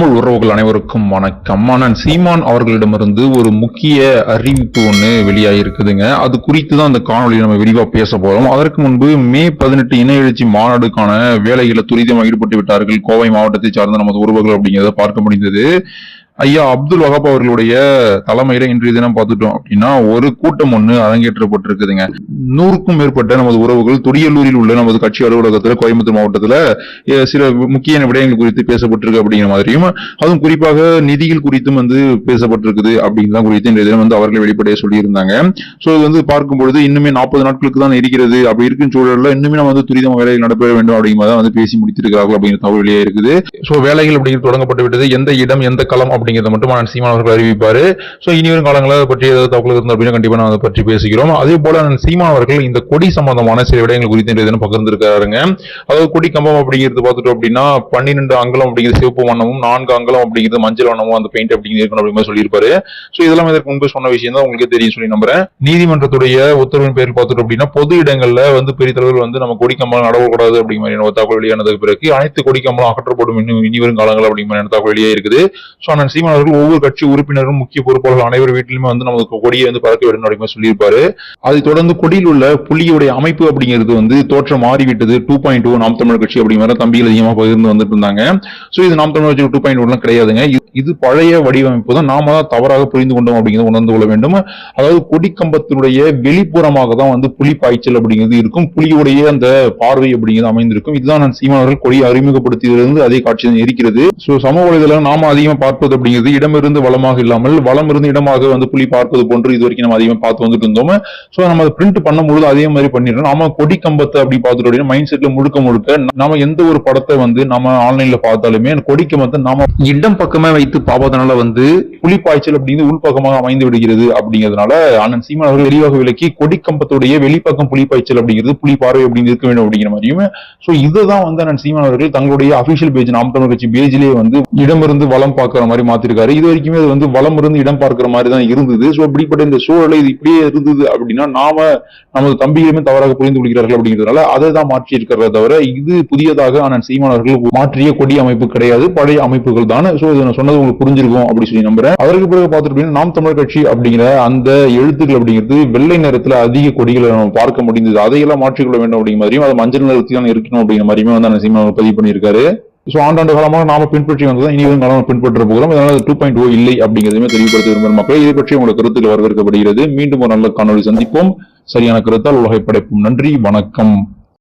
தமிழ் உறவுகள் அனைவருக்கும் வணக்கம். ஆனால் சீமான் அவர்களிடமிருந்து ஒரு முக்கிய அறிவிப்பு ஒன்று வெளியாகிருக்குதுங்க அது குறித்து தான் அந்த காணொலியை நம்ம விரிவாக பேச போகிறோம் அதற்கு முன்பு மே பதினெட்டு இன எழுச்சி மாநாடுக்கான வேலைகளை துரிதமாக ஈடுபட்டு விட்டார்கள் கோவை மாவட்டத்தை சார்ந்த நமது உறவுகள் அப்படிங்கிறத பார்க்க முடிந்தது. ஐயா அப்துல் வஹாப் அவர்களுடைய தலைமையில இன்றைய தினம் பார்த்துட்டோம் அப்படின்னா ஒரு கூட்டம் ஒன்று அரங்கேற்றப்பட்டிருக்குதுங்க. நூறுக்கும் மேற்பட்ட நமது உறவுகள் துடியலூரில் உள்ள நமது கட்சி அலுவலகத்தில் கோயம்புத்தூர் மாவட்டத்தில் சில முக்கிய விடயங்கள் குறித்து பேசப்பட்டிருக்கு அப்படிங்கிற மாதிரியும் அதுவும் குறிப்பாக நிதிகள் குறித்தும் வந்து பேசப்பட்டிருக்குது அப்படின்லாம் குறித்து இன்றைய தினம் வந்து அவர்கள் வெளிப்படையாக சொல்லியிருந்தாங்க. ஸோ இது வந்து பார்க்கும் பொழுது இன்னுமே நாற்பது நாட்களுக்கு தான் இருக்கிறது. அப்படி இருக்கும் சூழலில் இன்னுமே நம்ம வந்து துரிதமாக வேலைகள் நடைபெற வேண்டும் அப்படிங்கிறத வந்து பேசி முடித்திருக்கிறார்கள் அப்படிங்கிற தகவல் வெளியே இருக்குது. ஸோ வேலைகள் அப்படிங்கிறது தொடங்கப்பட்டு விட்டது. எந்த இடம் எந்த களம் அப்படிங்கிறத மட்டும் நான் சீமான் அவர்கள் அறிவிப்பார். ஸோ இனிவரும் காலங்களில் பற்றி ஏதாவது தகவல் இருந்தால் அப்படின்னா கண்டிப்பாக நான் அதை பற்றி பேசுகிறோம். அதே போல அண்ணன் சீமான் அவர்கள் இந்த கொடி சம்பந்தமான சில விடயங்கள் குறித்து இன்றைய தினம் பகிர்ந்திருக்காருங்க அதாவது கொடி கம்பம் அப்படிங்கிறது பார்த்துட்டோம் அப்படின்னா பன்னிரெண்டு அங்கலம் அப்படிங்கிறது சிவப்பு வண்ணமும் நான்கு அங்கலம் அப்படிங்கிறது மஞ்சள் வண்ணமும் அந்த பெயிண்ட் அப்படிங்கிறது இருக்கணும் அப்படிங்கிற சொல்லியிருப்பாரு. ஸோ இதெல்லாம் இதற்கு முன்பு சொன்ன விஷயம் தான் உங்களுக்கு தெரியும் சொல்லி நம்புறேன். நீதிமன்றத்துடைய உத்தரவின் பேரில் பார்த்துட்டோம் அப்படின்னா பொது இடங்களில் வந்து பெரிய தலைவர்கள் வந்து நம்ம கொடி கம்பம் நடவக்கூடாது அப்படிங்கிற மாதிரியான தகவல் வெளியானதுக்கு பிறகு அனைத்து கொடி கம்பம் அகற்றப்படும் இன்னும் இனி வரும் காலங்கள் அப்படிங்கிற தகவல் வெளியே இருக்குது. ஸோ அண்ணன் சீமான் அவர்கள் ஒவ்வொரு கட்சி உறுப்பினரும் முக்கிய பொறுப்பாளர்கள் அனைவர் வீட்டிலுமே வந்து நமக்கு கொடியை வந்து பறக்க விடணும் அப்படின்னு சொல்லியிருப்பாரு அதை தொடர்ந்து கொடியில் உள்ள புலியுடைய அமைப்பு அப்படிங்கிறது வந்து தோற்றம் மாறிவிட்டது. டூ பாயிண்ட் டூ நாம் தமிழர் கட்சி அப்படிங்கிற தம்பிகள் அதிகமாக பகிர்ந்து வந்துட்டு இருந்தாங்க. ஸோ இது நாம் தமிழர் கட்சி டூ பாயிண்ட் ஒன்லாம் கிடையாதுங்க. இது- பழைய வடிவமைப்பு தான். நாம தான் தவறாக புரிந்து கொண்டோம் அப்படிங்கிறத உணர்ந்து கொள்ள வேண்டும். அதாவது கொடிக்கம்பத்தினுடைய வெளிப்புறமாக தான் வந்து புலி பாய்ச்சல் அப்படிங்கிறது இருக்கும். புலியுடைய அந்த பார்வை அப்படிங்கிறது அமைந்திருக்கும். இதுதான் நான் சீமானவர்கள் கொடியை அறிமுகப்படுத்தியிலிருந்து அதே காட்சி இருக்கிறது. ஸோ சமூக வலைதளம் நாம அதிகமாக பார்ப்பது அப்படிங்கிறது இடமிருந்து வளமாக இல்லாமல் வளம் இருந்து இடமாக வந்து புலி பார்ப்பது போன்று இது வரைக்கும் நம்ம அதிகமா பார்த்து வந்துட்டு இருந்தோம். ஸோ நம்ம அதை பிரிண்ட் பண்ணும்பொழுது அதே மாதிரி பண்ணிடுறோம். நாம கொடி கம்பத்தை அப்படி பார்த்துட்டு அப்படின்னா மைண்ட் செட்ல முழுக்க முழுக்க நாம எந்த ஒரு படத்தை வந்து நம்ம ஆன்லைன்ல பார்த்தாலுமே கொடி கம்பத்தை நாம இடம் பக்கமே வைத்து பார்ப்பதனால வந்து புலி பாய்ச்சல் அப்படிங்கிறது உள்பக்கமாக அமைந்து விடுகிறது அப்படிங்கிறதுனால அண்ணன் சீமான் அவர்கள் தெளிவாக விலக்கி கொடி கம்பத்துடைய வெளிப்பக்கம் புலி பாய்ச்சல் அப்படிங்கிறது புலி பார்வை அப்படிங்கிறது இருக்க வேண்டும் அப்படிங்கிற மாதிரியும். சோ இதுதான் வந்து அண்ணன் சீமான் அவர்கள் தங்களுடைய அபிஷியல் பேஜ் நாம் தமிழ் கட்சி பேஜிலேயே வந்து இடமிருந்து வளம் பார்க்கிற மாதிரி மாத்திருக்காரு. இது வரைக்குமே அது வந்து வளம் இருந்து இடம் பார்க்கிற மாதிரி தான் இருந்தது. ஸோ இப்படிப்பட்ட இந்த சூழலை இது இப்படியே இருந்தது அப்படின்னா நாம நமது தம்பிகளுமே தவறாக புரிந்து கொள்கிறார்கள் அப்படிங்கிறதுனால அதை தான் மாற்றி இருக்கிறத தவிர இது புதியதாக ஆனால் சீமானவர்கள் மாற்றிய கொடி அமைப்பு கிடையாது. பழைய அமைப்புகள் தான். ஸோ இது நான் சொன்னது உங்களுக்கு புரிஞ்சிருக்கும் அப்படி சொல்லி நம்புறேன். அதற்கு பிறகு பார்த்துட்டு அப்படின்னா நாம் தமிழர் கட்சி அப்படிங்கிற அந்த எழுத்துக்கள் அப்படிங்கிறது வெள்ளை நேரத்தில் அதிக கொடிகளை நம்ம பார்க்க முடிந்தது. அதையெல்லாம் மாற்றிக்கொள்ள வேண்டும் அப்படிங்கிற மாதிரியும் அது மஞ்சள் நிறத்தில் தான் இருக்கணும் அப்படிங்கிற மாதிரியுமே வந்து அந்த சீமானவர் பதிவு பண்ணியிருக்காரு. சோ ஆண்டாண்டு காலமாக நாம பின்பற்றி வந்ததான் இனி வரும் காலம் பின்பற்ற போகிறோம். அதனால டூ பாயிண்ட் ஓ இல்லை அப்படிங்கிறதுமே தெளிவுபடுத்த விரும்புகிற மக்கள். இதை பற்றி உங்களோட கருத்துக்கள் வரவேற்கப்படுகிறது. மீண்டும் ஒரு நல்ல காணொலி சந்திப்போம். சரியான கருத்தால் உலகை படைப்போம். நன்றி. வணக்கம்.